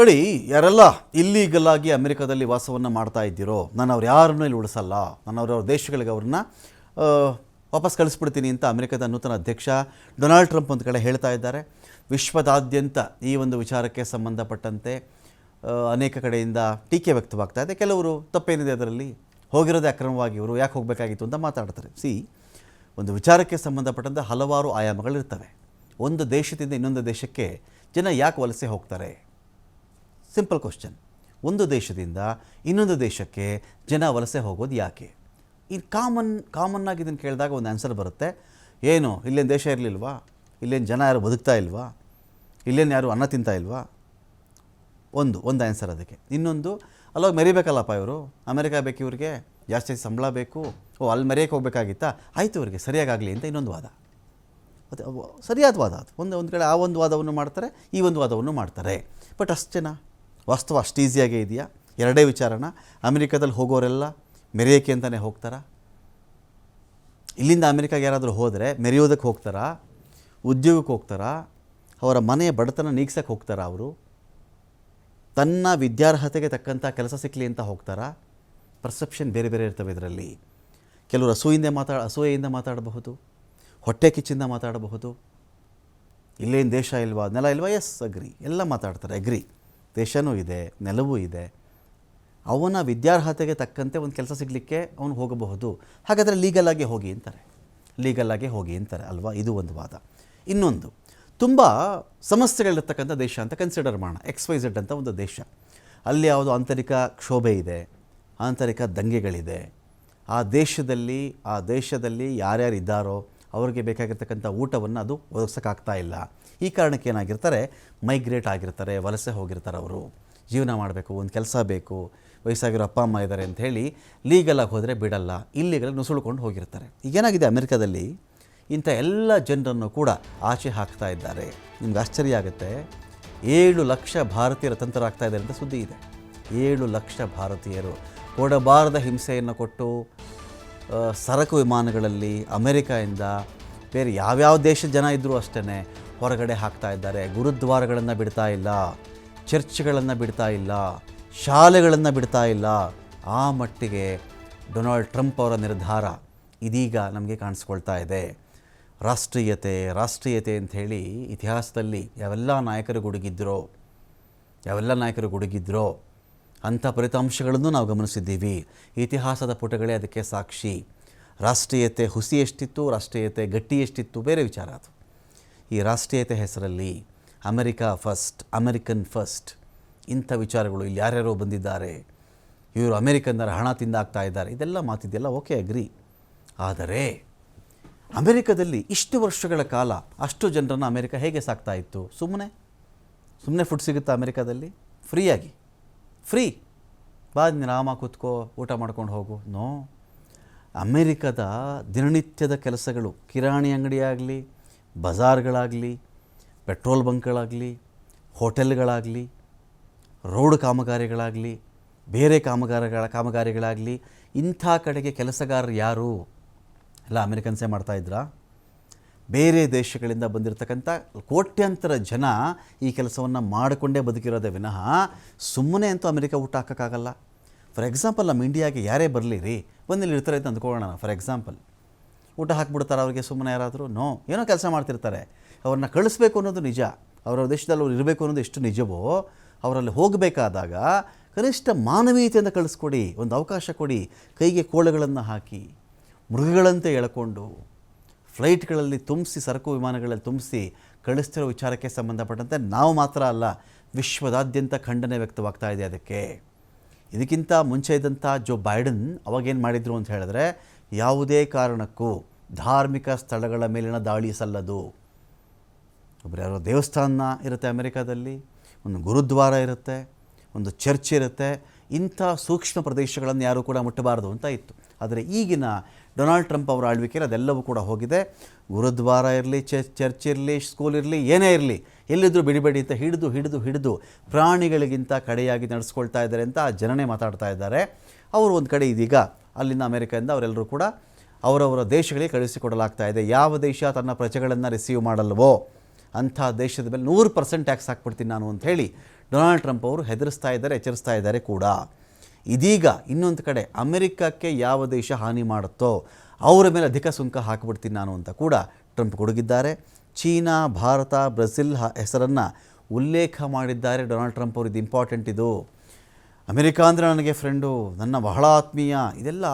ನೋಡಿ, ಯಾರೆಲ್ಲ ಇಲ್ಲೀಗಲ್ ಆಗಿ ಅಮೆರಿಕದಲ್ಲಿ ವಾಸವನ್ನು ಮಾಡ್ತಾ ಇದ್ದೀರೋ ನಾನು ಅವ್ರು ಯಾರನ್ನೂ ಇಲ್ಲಿ ಉಳಿಸಲ್ಲ. ನಾನು ಅವ್ರವ್ರ ದೇಶಗಳಿಗೆ ಅವ್ರನ್ನ ವಾಪಸ್ ಕಳಿಸ್ಬಿಡ್ತೀನಿ ಅಂತ ಅಮೆರಿಕದ ನೂತನ ಅಧ್ಯಕ್ಷ ಡೊನಾಲ್ಡ್ ಟ್ರಂಪ್ ಒಂದು ಕಡೆ ಹೇಳ್ತಾ ಇದ್ದಾರೆ. ವಿಶ್ವದಾದ್ಯಂತ ಈ ಒಂದು ವಿಚಾರಕ್ಕೆ ಸಂಬಂಧಪಟ್ಟಂತೆ ಅನೇಕ ಕಡೆಯಿಂದ ಟೀಕೆ ವ್ಯಕ್ತವಾಗ್ತಾ ಇದೆ. ಕೆಲವರು ತಪ್ಪೇನಿದೆ ಅದರಲ್ಲಿ? ಹೋಗಿರೋದೇ ಅಕ್ರಮವಾಗಿ ಇವರು ಯಾಕೆ ಹೋಗಬೇಕಾಗಿತ್ತು ಅಂತ ಮಾತಾಡ್ತಾರೆ. ಸಿ, ಒಂದು ವಿಚಾರಕ್ಕೆ ಸಂಬಂಧಪಟ್ಟಂತೆ ಹಲವಾರು ಆಯಾಮಗಳಿರ್ತವೆ. ಒಂದು ದೇಶದಿಂದ ಇನ್ನೊಂದು ದೇಶಕ್ಕೆ ಜನ ಯಾಕೆ ವಲಸೆ ಹೋಗ್ತಾರೆ? ಸಿಂಪಲ್ ಕ್ವಶನ್ ಒಂದು ದೇಶದಿಂದ ಇನ್ನೊಂದು ದೇಶಕ್ಕೆ ಜನ ವಲಸೆ ಹೋಗೋದು ಯಾಕೆ? ಇದು ಕಾಮನ್ ಕಾಮನ್ ಆಗಿ ಇದನ್ನು ಕೇಳಿದಾಗ ಒಂದು ಆನ್ಸರ್ ಬರುತ್ತೆ. ಏನು, ಇಲ್ಲೇನು ದೇಶ ಇರಲಿಲ್ವಾ? ಇಲ್ಲೇನು ಜನ ಯಾರು ಬದುಕ್ತಾ ಇಲ್ವಾ? ಇಲ್ಲೇನು ಯಾರು ಅನ್ನ ತಿಂತಾ ಇಲ್ವಾ? ಒಂದು ಒಂದು ಆನ್ಸರ್ ಅದಕ್ಕೆ. ಇನ್ನೊಂದು, ಅಲ್ಲೋಗಿ ಮೆರಿಬೇಕಲ್ಲಪ್ಪ ಇವರು? ಅಮೆರಿಕ ಬೇಕು ಇವ್ರಿಗೆ? ಜಾಸ್ತಿ ಸಂಬಳ ಬೇಕು? ಓ, ಅಲ್ಲಿ ಮೆರೆಯಕ್ಕೆ ಹೋಗ್ಬೇಕಾಗಿತ್ತಾ? ಆಯಿತು ಇವರಿಗೆ ಸರಿಯಾಗಲಿ ಅಂತ ಇನ್ನೊಂದು ವಾದ. ಮತ್ತು ಸರಿಯಾದ ವಾದ ಅದು. ಒಂದು ಒಂದು ಕಡೆ ಆ ಒಂದು ವಾದವನ್ನು ಮಾಡ್ತಾರೆ, ಈ ಒಂದು ವಾದವನ್ನು ಮಾಡ್ತಾರೆ. ಬಟ್ ಅಷ್ಟು ಜನ? ವಾಸ್ತವ ಅಷ್ಟು ಈಸಿಯಾಗೇ ಇದೆಯಾ? ಎರಡೇ ವಿಚಾರನ. ಅಮೆರಿಕದಲ್ಲಿ ಹೋಗೋರೆಲ್ಲ ಮೆರೆಯೋಕೆ ಅಂತಲೇ ಹೋಗ್ತಾರಾ? ಇಲ್ಲಿಂದ ಅಮೆರಿಕಾಗೆ ಯಾರಾದರೂ ಹೋದರೆ ಮೆರೆಯೋದಕ್ಕೆ ಹೋಗ್ತಾರಾ? ಉದ್ಯೋಗಕ್ಕೆ ಹೋಗ್ತಾರಾ? ಅವರ ಮನೆಯ ಬಡತನ ನೀಗ್ಸಕ್ಕೆ ಹೋಗ್ತಾರಾ ಅವರು? ತನ್ನ ವಿದ್ಯಾರ್ಹತೆಗೆ ತಕ್ಕಂಥ ಕೆಲಸ ಸಿಕ್ಕಲಿ ಅಂತ ಹೋಗ್ತಾರಾ? ಪರ್ಸೆಪ್ಷನ್ ಬೇರೆ ಬೇರೆ ಇರ್ತವೆ ಇದರಲ್ಲಿ. ಕೆಲವರು ಅಸೂಯಿಂದ ಮಾತಾಡ ಅಸೂಯೆಯಿಂದ ಮಾತಾಡಬಹುದು. ಹೊಟ್ಟೆ ಕಿಚ್ಚಿಂದ ಮಾತಾಡಬಹುದು. ಇಲ್ಲೇನು ದೇಶ ಇಲ್ವಾ? ನೆಲ ಇಲ್ವಾ? ಎಸ್ ಅಗ್ರಿ ಎಲ್ಲ ಮಾತಾಡ್ತಾರೆ ಅಗ್ರಿ ದೇಶನೂ ಇದೆ, ನೆಲವೂ ಇದೆ. ಅವನ ವಿದ್ಯಾರ್ಹತೆಗೆ ತಕ್ಕಂತೆ ಒಂದು ಕೆಲಸ ಸಿಗಲಿಕ್ಕೆ ಅವನು ಹೋಗಬಹುದು. ಹಾಗಾದರೆ ಲೀಗಲಾಗಿ ಹೋಗಿ ಅಂತಾರೆ. ಲೀಗಲಾಗಿ ಹೋಗಿ ಅಂತಾರೆ ಅಲ್ವಾ? ಇದು ಒಂದು ವಾದ. ಇನ್ನೊಂದು, ತುಂಬ ಸಮಸ್ಯೆಗಳಿರ್ತಕ್ಕಂಥ ದೇಶ ಅಂತ ಕನ್ಸಿಡರ್ ಮಾಡೋಣ. ಎಕ್ಸ್ ವೈ ಝೆಡ್ ಅಂತ ಒಂದು ದೇಶ. ಅಲ್ಲಿ ಯಾವುದೋ ಆಂತರಿಕ ಕ್ಷೋಭೆ ಇದೆ, ಆಂತರಿಕ ದಂಗೆಗಳಿದೆ. ಆ ದೇಶದಲ್ಲಿ ಆ ದೇಶದಲ್ಲಿ ಯಾರ್ಯಾರು ಇದ್ದಾರೋ ಅವ್ರಿಗೆ ಬೇಕಾಗಿರ್ತಕ್ಕಂಥ ಊಟವನ್ನು ಅದು ಒದಗಿಸೋಕ್ಕಾಗ್ತಾ ಇಲ್ಲ. ಈ ಕಾರಣಕ್ಕೆ ಏನಾಗಿರ್ತಾರೆ ಮೈಗ್ರೇಟ್ ಆಗಿರ್ತಾರೆ, ವಲಸೆ ಹೋಗಿರ್ತಾರೆ ಅವರು. ಜೀವನ ಮಾಡಬೇಕು, ಒಂದು ಕೆಲಸ ಬೇಕು, ವಯಸ್ಸಾಗಿರೋ ಅಪ್ಪ, ಅಮ್ಮ ಇದ್ದಾರೆ ಅಂತ ಹೇಳಿ ಲೀಗಲಾಗಿ ಹೋದರೆ ಬಿಡಲ್ಲ. ಇಲ್ಲಿಗಳಲ್ಲಿ ನುಸುಳ್ಕೊಂಡು ಹೋಗಿರ್ತಾರೆ. ಈಗೇನಾಗಿದೆ ಅಮೆರಿಕದಲ್ಲಿ? ಇಂಥ ಎಲ್ಲ ಜನರನ್ನು ಕೂಡ ಆಚೆ ಹಾಕ್ತಾ ಇದ್ದಾರೆ. ನಿಮ್ಗೆ ಆಶ್ಚರ್ಯ ಆಗುತ್ತೆ. ಏಳು ಲಕ್ಷ ಭಾರತೀಯರ ತಂತ್ರರಾಗ್ತಾ ಇದ್ದಾರೆ ಅಂತ ಸುದ್ದಿ ಇದೆ. ಏಳು ಲಕ್ಷ ಭಾರತೀಯರು ಕೊಡಬಾರದ ಹಿಂಸೆಯನ್ನು ಕೊಟ್ಟು ಸರಕು ವಿಮಾನಗಳಲ್ಲಿ ಅಮೆರಿಕಾಯಿಂದ ಬೇರೆ ಯಾವ್ಯಾವ ದೇಶದ ಜನ ಇದ್ದರೂ ಅಷ್ಟೇ ಹೊರಗಡೆ ಹಾಕ್ತಾ ಇದ್ದಾರೆ. ಗುರುದ್ವಾರಗಳನ್ನು ಬಿಡ್ತಾ ಇಲ್ಲ, ಚರ್ಚ್ಗಳನ್ನು ಬಿಡ್ತಾ ಇಲ್ಲ, ಶಾಲೆಗಳನ್ನು ಬಿಡ್ತಾ ಇಲ್ಲ. ಆ ಮಟ್ಟಿಗೆ ಡೊನಾಲ್ಡ್ ಟ್ರಂಪ್ ಅವರ ನಿರ್ಧಾರ ಇದೀಗ ನಮಗೆ ಕಾಣಿಸ್ಕೊಳ್ತಾ ಇದೆ. ರಾಷ್ಟ್ರೀಯತೆ ರಾಷ್ಟ್ರೀಯತೆ ಅಂಥೇಳಿ ಇತಿಹಾಸದಲ್ಲಿ ಯಾವೆಲ್ಲ ನಾಯಕರು ಗುಡುಗಿದ್ರೋ, ಯಾವೆಲ್ಲ ನಾಯಕರು ಗುಡುಗಿದ್ರೋ ಅಂಥ ಫಲಿತಾಂಶಗಳನ್ನು ನಾವು ಗಮನಿಸಿದ್ದೀವಿ. ಇತಿಹಾಸದ ಪುಟಗಳೇ ಅದಕ್ಕೆ ಸಾಕ್ಷಿ. ರಾಷ್ಟ್ರೀಯತೆ ಹುಸಿ ಎಷ್ಟಿತ್ತು, ರಾಷ್ಟ್ರೀಯತೆ ಗಟ್ಟಿ ಎಷ್ಟಿತ್ತು, ಬೇರೆ ವಿಚಾರ ಅದು. ಈ ರಾಷ್ಟ್ರೀಯತೆ ಹೆಸರಲ್ಲಿ ಅಮೆರಿಕಾ ಫಸ್ಟ್ ಅಮೆರಿಕನ್ ಫಸ್ಟ್ ಇಂಥ ವಿಚಾರಗಳು ಇಲ್ಲಿ ಯಾರ್ಯಾರೋ ಬಂದಿದ್ದಾರೆ. ಇವರು ಅಮೆರಿಕನ್ನರ ಹಣ ತಿಂದಾಗ್ತಾ ಇದ್ದಾರೆ. ಇದೆಲ್ಲ ಮಾತಿದೆಯಲ್ಲ? ಓಕೆ ಅಗ್ರಿ ಆದರೆ ಅಮೆರಿಕದಲ್ಲಿ ಇಷ್ಟು ವರ್ಷಗಳ ಕಾಲ ಅಷ್ಟು ಜನರನ್ನು ಅಮೆರಿಕ ಹೇಗೆ ಸಾಕ್ತಾ ಇತ್ತು? ಸುಮ್ಮನೆ ಸುಮ್ಮನೆ ಫುಡ್ ಸಿಗುತ್ತಾ ಅಮೆರಿಕದಲ್ಲಿ? ಫ್ರೀಯಾಗಿ ಫ್ರೀ. ಬಾ ಆರಾಮ ಕೂತ್ಕೋ, ಊಟ ಮಾಡ್ಕೊಂಡು ಹೋಗು. ನೋ. ಅಮೇರಿಕದ ದಿನನಿತ್ಯದ ಕೆಲಸಗಳು, ಕಿರಾಣಿ ಅಂಗಡಿಯಾಗಲಿ, ಬಜಾರ್ಗಳಾಗಲಿ, ಪೆಟ್ರೋಲ್ ಬಂಕ್ಗಳಾಗಲಿ, ಹೋಟೆಲ್ಗಳಾಗಲಿ, ರೋಡ್ ಕಾಮಗಾರಿಗಳಾಗಲಿ, ಬೇರೆ ಕಾಮಗಾರಿಗಳ, ಕಾಮಗಾರಿಗಳಾಗಲಿ, ಇಂಥ ಕಡೆಗೆ ಕೆಲಸಗಾರರು ಯಾರು? ಎಲ್ಲ ಅಮೇರಿಕನ್ಸೇ ಮಾಡ್ತಾಯಿದ್ರಾ ಬೇರೆ ದೇಶಗಳಿಂದ ಬಂದಿರತಕ್ಕಂಥ ಕೋಟ್ಯಂತರ ಜನ ಈ ಕೆಲಸವನ್ನು ಮಾಡಿಕೊಂಡೇ ಬದುಕಿರೋದೇ ವಿನಃ ಸುಮ್ಮನೆ ಅಂತೂ ಅಮೆರಿಕ ಊಟ ಹಾಕೋಕ್ಕಾಗಲ್ಲ. ಫಾರ್ ಎಕ್ಸಾಂಪಲ್ ನಮ್ಮ ಇಂಡಿಯಾಗೆ ಯಾರೇ ಬರಲಿ ರೀ ಬಂದಿಲ್ಲಿ ಇರ್ತಾರೆ ಅಂತ ಅಂದ್ಕೊಳ್ಳೋಣ ಫಾರ್ ಎಕ್ಸಾಂಪಲ್ ಊಟ ಹಾಕ್ಬಿಡ್ತಾರೆ ಅವ್ರಿಗೆ ಸುಮ್ಮನೆ ಯಾರಾದರೂ? ನೋ ಏನೋ ಕೆಲಸ ಮಾಡ್ತಿರ್ತಾರೆ. ಅವ್ರನ್ನ ಕಳಿಸ್ಬೇಕು ಅನ್ನೋದು ನಿಜ. ಅವರ ದೇಶದಲ್ಲಿ ಅವ್ರು ಇರಬೇಕು ಅನ್ನೋದು ಎಷ್ಟು ನಿಜವೋ, ಅವರಲ್ಲಿ ಹೋಗಬೇಕಾದಾಗ ಕನಿಷ್ಠ ಮಾನವೀಯತೆಯಿಂದ ಕಳಿಸ್ಕೊಡಿ, ಒಂದು ಅವಕಾಶ ಕೊಡಿ, ಕೈಗೆ ಕೋಳಗಳನ್ನು ಹಾಕಿ, ಮೃಗಗಳಂತೆ ಎಳ್ಕೊಂಡು ಫ್ಲೈಟ್ಗಳಲ್ಲಿ ತುಂಬಿಸಿ, ಸರಕು ವಿಮಾನಗಳಲ್ಲಿ ತುಂಬಿಸಿ ಕಳಿಸ್ತಿರೋ ವಿಚಾರಕ್ಕೆ ಸಂಬಂಧಪಟ್ಟಂತೆ ನಾವು ಮಾತ್ರ ಅಲ್ಲ, ವಿಶ್ವದಾದ್ಯಂತ ಖಂಡನೆ ವ್ಯಕ್ತವಾಗ್ತಾ ಇದೆ ಅದಕ್ಕೆ. ಇದಕ್ಕಿಂತ ಮುಂಚೆ ಇದ್ದಂಥ ಜೋ ಬೈಡನ್ ಅವಾಗೇನು ಮಾಡಿದ್ರು ಅಂತ ಹೇಳಿದ್ರೆ, ಯಾವುದೇ ಕಾರಣಕ್ಕೂ ಧಾರ್ಮಿಕ ಸ್ಥಳಗಳ ಮೇಲಿನ ದಾಳಿ ಸಲ್ಲದು. ಒಬ್ಬರು ಯಾರೋ ದೇವಸ್ಥಾನ ಇರುತ್ತೆ ಅಮೆರಿಕಾದಲ್ಲಿ, ಒಂದು ಗುರುದ್ವಾರ ಇರುತ್ತೆ, ಒಂದು ಚರ್ಚ್ ಇರುತ್ತೆ, ಇಂಥ ಸೂಕ್ಷ್ಮ ಪ್ರದೇಶಗಳನ್ನು ಯಾರೂ ಕೂಡ ಮುಟ್ಟಬಾರದು ಅಂತ ಇತ್ತು. ಆದರೆ ಈಗಿನ ಡೊನಾಲ್ಡ್ ಟ್ರಂಪ್ ಅವರ ಆಳ್ವಿಕೆಯಲ್ಲಿ ಅದೆಲ್ಲವೂ ಕೂಡ ಹೋಗಿದೆ. ಗುರುದ್ವಾರ ಇರಲಿ ಚರ್ಚ್ ಇರಲಿ, ಸ್ಕೂಲ್ ಇರಲಿ, ಏನೇ ಇರಲಿ ಎಲ್ಲಿದ್ದರೂ ಬಿಡಿಬೇಡಿ ಅಂತ ಹಿಡಿದು ಹಿಡಿದು ಹಿಡಿದು ಪ್ರಾಣಿಗಳಿಗಿಂತ ಕಡೆಯಾಗಿ ನಡೆಸ್ಕೊಳ್ತಾ ಇದ್ದಾರೆ ಅಂತ ಜನನೇ ಮಾತಾಡ್ತಾ ಇದ್ದಾರೆ. ಅವರು ಒಂದು ಕಡೆ ಇದೀಗ ಅಲ್ಲಿಂದ ಅಮೆರಿಕದಿಂದ ಅವರೆಲ್ಲರೂ ಕೂಡ ಅವರವರ ದೇಶಗಳಿಗೆ ಕಳುಹಿಸಿಕೊಡಲಾಗ್ತಾ ಇದೆ. ಯಾವ ದೇಶ ತನ್ನ ಪ್ರಜೆಗಳನ್ನು ರಿಸೀವ್ ಮಾಡಲ್ವೋ ಅಂಥ ದೇಶದ ಮೇಲೆ ನೂರು ಪರ್ಸೆಂಟ್ ಟ್ಯಾಕ್ಸ್ ಹಾಕ್ಬಿಡ್ತೀನಿ ನಾನು ಅಂತ ಹೇಳಿ ಡೊನಾಲ್ಡ್ ಟ್ರಂಪ್ ಅವರು ಹೆದರಿಸ್ತಾ ಇದ್ದಾರೆ, ಎಚ್ಚರಿಸ್ತಾ ಇದ್ದಾರೆ ಕೂಡ. ಇದೀಗ ಇನ್ನೊಂದು ಕಡೆ ಅಮೆರಿಕಕ್ಕೆ ಯಾವ ದೇಶ ಹಾನಿ ಮಾಡುತ್ತೋ ಅವರ ಮೇಲೆ ಅಧಿಕ ಸುಂಕ ಹಾಕಿಬಿಡ್ತೀನಿ ನಾನು ಅಂತ ಕೂಡ ಟ್ರಂಪ್ ಕೊಡಗಿದ್ದಾರೆ ಚೀನಾ, ಭಾರತ, ಬ್ರೆಜಿಲ್ ಹೆಸರನ್ನು ಉಲ್ಲೇಖ ಮಾಡಿದ್ದಾರೆ. ಡೊನಾಲ್ಡ್ ಟ್ರಂಪ್ ಅವರು ಇದು ಇಂಪಾರ್ಟೆಂಟ್ ಇದು. ಅಮೆರಿಕ ಅಂದರೆ ನನಗೆ ಫ್ರೆಂಡು ನನ್ನ ಬಹಳ ಆತ್ಮೀಯ, ಇದೆಲ್ಲ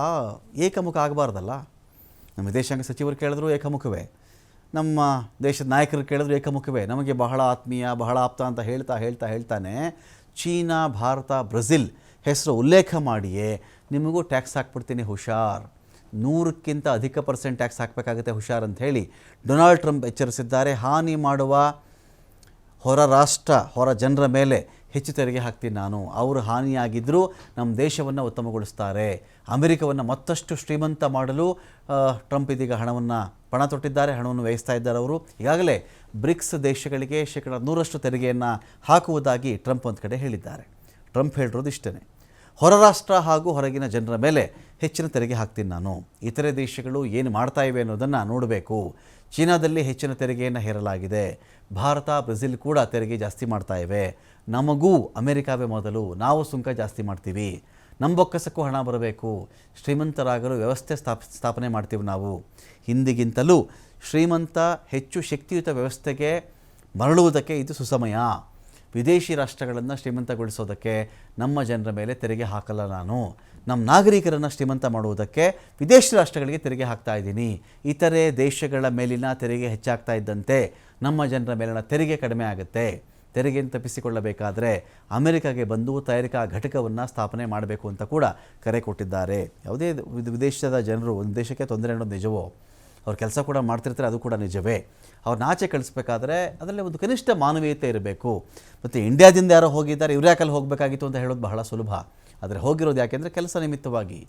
ಏಕಮುಖ ಆಗಬಾರ್ದಲ್ಲ? ನಮ್ಮ ವಿದೇಶಾಂಗ ಸಚಿವರು ಕೇಳಿದ್ರು ಏಕಮುಖವೇ. ನಮ್ಮ ದೇಶದ ನಾಯಕರು ಕೇಳಿದ್ರು ಏಕಮುಖವೇ. ನಮಗೆ ಬಹಳ ಆತ್ಮೀಯ, ಬಹಳ ಆಪ್ತ ಅಂತ ಹೇಳ್ತಾ ಹೇಳ್ತಾ ಹೇಳ್ತಾನೆ, ಚೀನಾ, ಭಾರತ, ಬ್ರೆಜಿಲ್ ಹೆಸರು ಉಲ್ಲೇಖ ಮಾಡಿಯೇ ನಿಮಗೂ ಟ್ಯಾಕ್ಸ್ ಹಾಕ್ಬಿಡ್ತೀನಿ, ಹುಷಾರ್. ನೂರಕ್ಕಿಂತ ಅಧಿಕ ಪರ್ಸೆಂಟ್ ಟ್ಯಾಕ್ಸ್ ಹಾಕಬೇಕಾಗುತ್ತೆ, ಹುಷಾರ್ ಅಂತ ಹೇಳಿ ಡೊನಾಲ್ಡ್ ಟ್ರಂಪ್ ಎಚ್ಚರಿಸಿದ್ದಾರೆ. ಹಾನಿ ಮಾಡುವ ಹೊರ ರಾಷ್ಟ್ರ, ಹೊರ ಜನರ ಮೇಲೆ ಹೆಚ್ಚು ತೆರಿಗೆ ಹಾಕ್ತೀನಿ ನಾನು. ಅವರು ಹಾನಿಯಾಗಿದ್ದರೂ ನಮ್ಮ ದೇಶವನ್ನು ಉತ್ತಮಗೊಳಿಸ್ತಾರೆ. ಅಮೆರಿಕವನ್ನು ಮತ್ತಷ್ಟು ಶ್ರೀಮಂತ ಮಾಡಲು ಟ್ರಂಪ್ ಇದೀಗ ಹಣವನ್ನು ಪಣ ತೊಟ್ಟಿದ್ದಾರೆ, ಹಣವನ್ನು ವ್ಯಯಿಸ್ತಾ ಇದ್ದಾರೆ ಅವರು. ಈಗಾಗಲೇ ಬ್ರಿಕ್ಸ್ ದೇಶಗಳಿಗೆ ಶೇಕಡ ನೂರಷ್ಟು ತೆರಿಗೆಯನ್ನು ಹಾಕುವುದಾಗಿ ಟ್ರಂಪ್ ಒಂದು ಕಡೆ ಹೇಳಿದ್ದಾರೆ. ಟ್ರಂಪ್ ಹೇಳಿರೋದು ಇಷ್ಟೇ ಹೊರ ರಾಷ್ಟ್ರ ಹಾಗೂ ಹೊರಗಿನ ಜನರ ಮೇಲೆ ಹೆಚ್ಚಿನ ತೆರಿಗೆ ಹಾಕ್ತೀನಿ ನಾನು. ಇತರೆ ದೇಶಗಳು ಏನು ಮಾಡ್ತಾ ಇವೆ ಅನ್ನೋದನ್ನು ನೋಡಬೇಕು. ಚೀನಾದಲ್ಲಿ ಹೆಚ್ಚಿನ ತೆರಿಗೆಯನ್ನು ಹೇರಲಾಗಿದೆ. ಭಾರತ, ಬ್ರೆಜಿಲ್ ಕೂಡ ತೆರಿಗೆ ಜಾಸ್ತಿ ಮಾಡ್ತಾ ಇವೆ. ನಮಗೂ ಅಮೆರಿಕಾವೇ ಮೊದಲು, ನಾವು ಸುಂಕ ಜಾಸ್ತಿ ಮಾಡ್ತೀವಿ. ನಮ್ಮ ಬೊಕ್ಕಸಕ್ಕೂ ಹಣ ಬರಬೇಕು. ಶ್ರೀಮಂತರಾಗಲು ವ್ಯವಸ್ಥೆ ಸ್ಥಾಪ, ಸ್ಥಾಪನೆ ಮಾಡ್ತೀವಿ ನಾವು. ಹಿಂದಿಗಿಂತಲೂ ಶ್ರೀಮಂತ, ಹೆಚ್ಚು ಶಕ್ತಿಯುತ ವ್ಯವಸ್ಥೆಗೆ ಮರಳುವುದಕ್ಕೆ ಇದು ಸುಸಮಯ. ವಿದೇಶಿ ರಾಷ್ಟ್ರಗಳನ್ನು ಶ್ರೀಮಂತಗೊಳಿಸೋದಕ್ಕೆ ನಮ್ಮ ಜನರ ಮೇಲೆ ತೆರಿಗೆ ಹಾಕಲ್ಲ ನಾನು. ನಮ್ಮ ನಾಗರಿಕರನ್ನು ಶ್ರೀಮಂತ ಮಾಡುವುದಕ್ಕೆ ವಿದೇಶಿ ರಾಷ್ಟ್ರಗಳಿಗೆ ತೆರಿಗೆ ಹಾಕ್ತಾ ಇದ್ದೀನಿ. ಇತರೆ ದೇಶಗಳ ಮೇಲಿನ ತೆರಿಗೆ ಹೆಚ್ಚಾಗ್ತಾ ಇದ್ದಂತೆ ನಮ್ಮ ಜನರ ಮೇಲಿನ ತೆರಿಗೆ ಕಡಿಮೆ ಆಗುತ್ತೆ. ತೆರಿಗೆಯನ್ನು ತಪ್ಪಿಸಿಕೊಳ್ಳಬೇಕಾದರೆ ಅಮೆರಿಕಾಗೆ ಬಂದು ತಯಾರಿಕಾ ಘಟಕವನ್ನು ಸ್ಥಾಪನೆ ಮಾಡಬೇಕು ಅಂತ ಕೂಡ ಕರೆ ಕೊಟ್ಟಿದ್ದಾರೆ. ಯಾವುದೇ ವಿದೇಶದ ಜನರು ಒಂದು ದೇಶಕ್ಕೆ ತೊಂದರೆ ಅನ್ನೋದು ನಿಜವೋ? ಅವ್ರು ಕೆಲಸ ಕೂಡ ಮಾಡ್ತಿರ್ತಾರೆ, ಅದು ಕೂಡ ನಿಜವೇ. ಅವ್ರನ್ನ ಆಚೆ ಕಳಿಸ್ಬೇಕಾದ್ರೆ ಅದರಲ್ಲಿ ಒಂದು ಕನಿಷ್ಠ ಮಾನವೀಯತೆ ಇರಬೇಕು. ಮತ್ತು ಇಂಡಿಯಾದಿಂದ ಯಾರೋ ಹೋಗಿದ್ದಾರೆ, ಇವ್ರು ಯಾಕಲ್ಲಿ ಹೋಗಬೇಕಾಗಿತ್ತು ಅಂತ ಹೇಳೋದು ಬಹಳ ಸುಲಭ. ಆದರೆ ಹೋಗಿರೋದು ಯಾಕೆಂದರೆ ಕೆಲಸ ನಿಮಿತ್ತವಾಗಿ.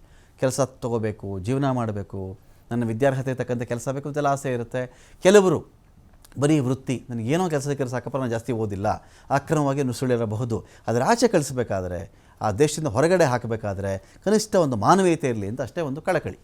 ಕೆಲಸ ತಗೋಬೇಕು, ಜೀವನ ಮಾಡಬೇಕು, ನನ್ನ ವಿದ್ಯಾರ್ಹತೆ ತಕ್ಕಂಥ ಕೆಲಸ ಬೇಕು ಅಂತೆಲ್ಲ ಆಸೆ ಇರುತ್ತೆ. ಕೆಲವರು ಬರೀ ವೃತ್ತಿ ನನಗೇನೋ ಕೆಲಸ ಸಿಕ್ಕರೆ ಸಾಕಪ್ಪ, ನಾನು ಜಾಸ್ತಿ ಓದಿಲ್ಲ, ಅಕ್ರಮವಾಗಿ ನುಸುಳಿರಬಹುದು ಅದರ ಆಚೆ ಕಳಿಸ್ಬೇಕಾದ್ರೆ, ಆ ದೇಶದಿಂದ ಹೊರಗಡೆ ಹಾಕಬೇಕಾದ್ರೆ ಕನಿಷ್ಠ ಒಂದು ಮಾನವೀಯತೆ ಇರಲಿ ಅಂತ ಅಷ್ಟೇ ಒಂದು ಕಳಕಳಿ.